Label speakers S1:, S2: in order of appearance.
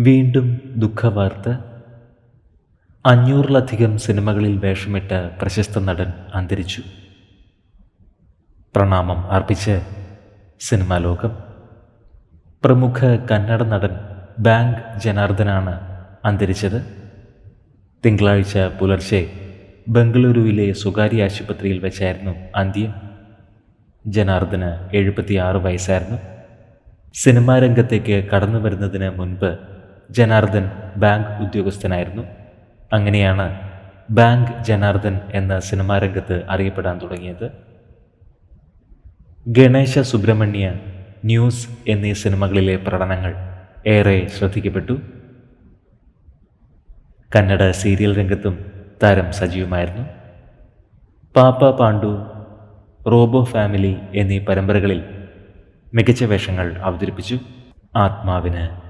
S1: വീണ്ടും ദുഃഖവാർത്ത. അഞ്ഞൂറിലധികം സിനിമകളിൽ വേഷമിട്ട പ്രശസ്ത നടൻ അന്തരിച്ചു. പ്രണാമം അർപ്പിച്ച് സിനിമാ ലോകം. പ്രമുഖ കന്നഡ നടൻ ബാങ്ക് ജനാർദ്ദനാണ് അന്തരിച്ചത്. തിങ്കളാഴ്ച പുലർച്ചെ ബംഗളൂരുവിലെ സ്വകാര്യ ആശുപത്രിയിൽ വെച്ചായിരുന്നു അന്ത്യം. ജനാർദ്ദന് എഴുപത്തിയാറ് വയസ്സായിരുന്നു. സിനിമാരംഗത്തേക്ക് കടന്നു വരുന്നതിന് മുൻപ് ജനാർദ്ദൻ ബാങ്ക് ഉദ്യോഗസ്ഥനായിരുന്നു. അങ്ങനെയാണ് ബാങ്ക് ജനാർദ്ദൻ എന്ന സിനിമാ രംഗത്ത് അറിയപ്പെടാൻ തുടങ്ങിയത്. ഗണേശ സുബ്രഹ്മണ്യ ന്യൂസ് എന്നീ സിനിമകളിലെ പ്രകടനങ്ങൾ ഏറെ ശ്രദ്ധിക്കപ്പെട്ടു. കന്നഡ സീരിയൽ രംഗത്തും താരം സജീവമായിരുന്നു. പാപ്പ പാണ്ഡു റോബോ ഫാമിലി എന്നീ പരമ്പരകളിൽ മികച്ച വേഷങ്ങൾ അവതരിപ്പിച്ചു. ആത്മാവിന്